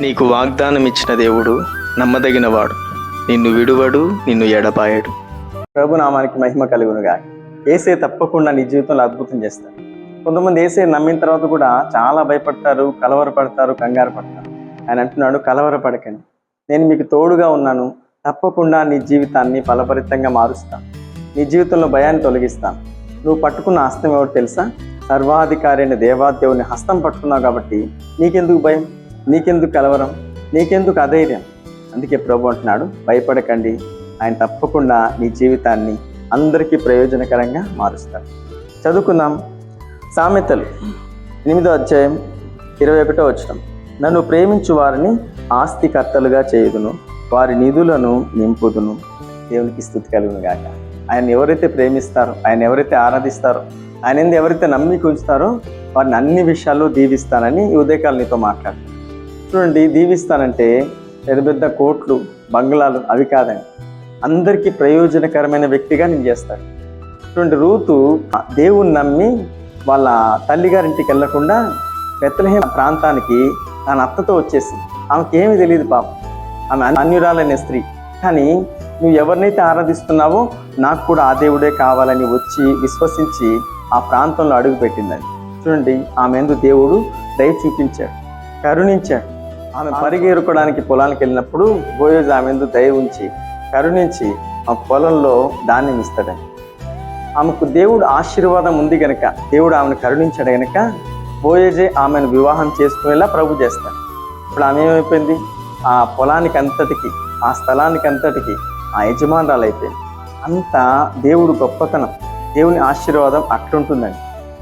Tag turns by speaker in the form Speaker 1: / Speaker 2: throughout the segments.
Speaker 1: నీకు వాగ్దానం ఇచ్చిన దేవుడు నమ్మదగినవాడు. నిన్ను విడువడు నిన్ను ఎడపాయడు
Speaker 2: ప్రభునామానికి మహిమ కలుగునుగా ఏసే తప్పకుండా నీ జీవితంలో అద్భుతం చేస్తాడు. కొంతమంది ఏసే నమ్మిన తర్వాత కూడా చాలా భయపడతారు కలవరపడతారు కంగారు పడతారు. ఆయన అంటున్నాడు కలవరపడకండి. నేను మీకు తోడుగా ఉన్నాను. తప్పకుండా నీ జీవితాన్ని ఫలపరితంగా మారుస్తాను. నీ జీవితంలో భయాన్ని తొలగిస్తాను. నువ్వు పట్టుకున్న హస్తం ఎవరు తెలుసా? సర్వాధికారి అయిన దేవాదేవుని హస్తం పట్టుకున్నావు కాబట్టి నీకెందుకు భయం? నీకెందుకు కలవరం? నీకెందుకు అధైర్యం? అందుకే ప్రభు అంటున్నాడు భయపడకండి. ఆయన తప్పకుండా నీ జీవితాన్ని అందరికీ ప్రయోజనకరంగా మారుస్తాడు. చదువుకుందాం. సామెతలు. ఎనిమిదో అధ్యాయం ఇరవై ఒకటో వచ్చిన నన్ను ప్రేమించు వారిని ఆస్తికర్తలుగా చేయుదును వారి నిధులను నింపుదును. దేవునికి స్థుతి కలుగును గాక. ఆయన ఎవరైతే ప్రేమిస్తారో ఆయన ఎవరైతే ఆరాధిస్తారో ఆయన ఎందు ఎవరైతే నమ్మి ఉంచుతారో వారిని అన్ని విషయాల్లో దీవిస్తానని ఈ నీతో మాట్లాడతాను చూడండి దీవిస్తానంటే పెద్ద పెద్ద కోట్లు బంగ్లాలు అవి కాదండి అందరికీ ప్రయోజనకరమైన వ్యక్తిగా నేను చేస్తాను. చూడండి రూతు దేవుణ్ణి నమ్మి వాళ్ళ తల్లిగారింటికి వెళ్ళకుండా బెత్తలహేమ ప్రాంతానికి తన అత్తతో వచ్చేసింది. ఆమెకి తెలియదు పాపం. ఆమె అన్యురాలైన స్త్రీ. కానీ నువ్వు ఎవరినైతే ఆరాధిస్తున్నావో నాకు కూడా ఆ దేవుడే కావాలని వచ్చి విశ్వసించి ఆ ప్రాంతంలో అడుగుపెట్టిందని. చూడండి ఆమె ఎందు దేవుడు దయ చూపించాడు కరుణించాడు. ఆమె పరిగెరుకోవడానికి పొలానికి వెళ్ళినప్పుడు బోయోజు ఆమె ఎందు దయ ఉంచి కరుణించి ఆ పొలంలో ధాన్యం ఇస్తాడని. ఆమెకు దేవుడు ఆశీర్వాదం ఉంది గనక దేవుడు ఆమెను కరుణించాడు గనక బోయోజే ఆమెను వివాహం చేసుకునేలా ప్రభు చేస్తాడు. ఇప్పుడు ఆమె ఏమైపోయింది? ఆ పొలానికి అంతటికి ఆ స్థలానికి అంతటికి ఆ యజమానురాలు అయిపోయింది. అంతా దేవుడు గొప్పతనం దేవుని ఆశీర్వాదం అట్లుంటుందండి.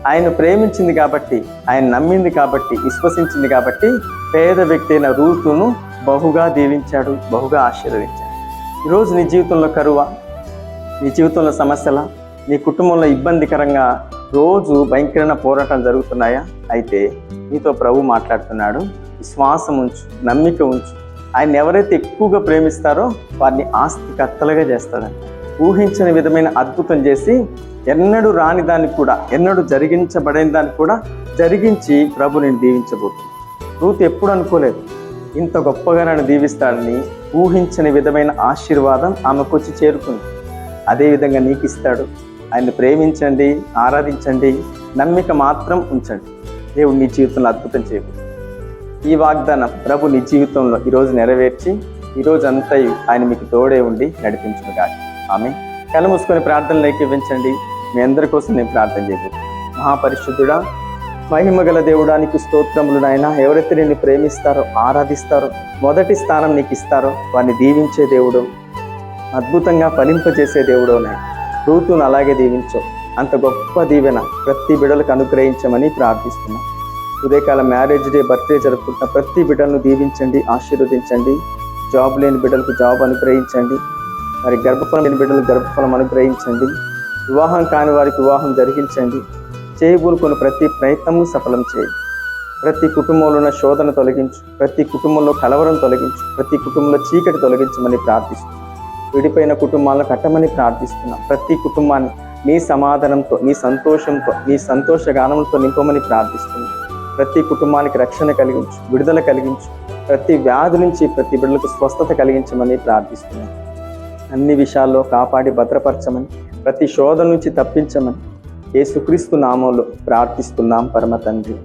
Speaker 2: ఆయన ప్రేమించింది కాబట్టి ఆయన నమ్మింది కాబట్టి విశ్వసించింది కాబట్టి పేద వ్యక్తి అయిన రూతును బహుగా దీవించాడు బహుగా ఆశీర్వదించాడు. ఈరోజు నీ జీవితంలో కరువ నీ జీవితంలో సమస్యల నీ కుటుంబంలో ఇబ్బందికరంగా రోజు భయంకరమైన పోరాటాలు జరుగుతున్నాయా? అయితే నీతో ప్రభు మాట్లాడుతున్నాడు. విశ్వాసం ఉంచు నమ్మిక ఉంచు. ఆయన ఎవరైతే ఎక్కువగా ప్రేమిస్తారో వారిని ఆస్తికర్తలుగా చేస్తాడంట. ఊహించని విధమైన అద్భుతం చేసి ఎన్నడూ రాని దాన్ని కూడా ఎన్నడూ జరిగించబడని దాన్ని కూడా జరిగించి ప్రభు నేను దీవించబోతున్నాను రూత్ ఎప్పుడు అనుకోలేదు. ఇంత గొప్పగా నన్ను దీవిస్తాడని ఊహించని విధమైన ఆశీర్వాదం ఆమెకు వచ్చి చేరుకుంది. అదేవిధంగా నీకు ఇస్తాడు. ఆయన్ని ప్రేమించండి ఆరాధించండి నమ్మిక మాత్రం ఉంచండి. దేవుడు నీ జీవితంలో అద్భుతం చేయకు ఈ వాగ్దానం ప్రభు నీ జీవితంలో ఈరోజు నెరవేర్చి ఈరోజు అంతా ఆయన మీకు తోడే ఉండి నడిపించును ఆమె కళ్ళు మూసుకొని ప్రార్థనలు ఏకీవించండి మీ అందరి కోసం నేను ప్రార్థన చేయబో మహాపరిశుద్ధుడా మహిమ గల దేవుడానికి స్తోత్రములు నాయన. ఎవరైతే నిన్ను ప్రేమిస్తారో ఆరాధిస్తారో మొదటి స్థానం నీకు ఇస్తారో వారిని దీవించే దేవుడు అద్భుతంగా ఫలింపజేసే దేవుడు రూతును అలాగే దీవించు. అంత గొప్ప దీవెన ప్రతి బిడలకు అనుగ్రహించమని ప్రార్థిస్తున్నాం. ఉదయకాల మ్యారేజ్ డే బర్త్డే జరుపుకుంటున్న ప్రతి బిడ్డలను దీవించండి ఆశీర్వదించండి. జాబ్ లేని బిడ్డలకు జాబ్ అనుగ్రహించండి. మరి గర్భఫలం లేని బిడ్డలు గర్భఫలం అనుగ్రహించండి. వివాహం కాని వారికి వివాహం జరిగించండి. చేయబూనుకున్న ప్రతి ప్రయత్నము సఫలం చేయండి. ప్రతి కుటుంబంలో ఉన్న శోధన తొలగించు ప్రతి కుటుంబంలో కలవరం తొలగించు ప్రతి కుటుంబంలో చీకటి తొలగించమని ప్రార్థిస్తున్నాం. విడిపోయిన కుటుంబాలను కట్టమని ప్రార్థిస్తున్నాం. ప్రతి కుటుంబాన్ని నీ సమాధానంతో నీ సంతోషంతో నీ సంతోషగానంతో నింపమని ప్రార్థిస్తున్నాం. ప్రతి కుటుంబానికి రక్షణ కలిగించు విడుదల కలిగించు ప్రతి వ్యాధి నుంచి ప్రతి బిడ్డలకు స్వస్థత కలిగించమని ప్రార్థిస్తున్నాం. అన్ని విషయాల్లో కాపాడి భద్రపరచమని ప్రతి శోధ నుంచి తప్పించమని యేసుక్రీస్తు నామంలో ప్రార్థిస్తున్నాం పరమ తండ్రి.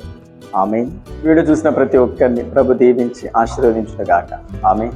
Speaker 2: ఆమె వీడియో చూసిన ప్రతి ఒక్కరిని ప్రభు దీవించి ఆశీర్వదించుగాక ఆమె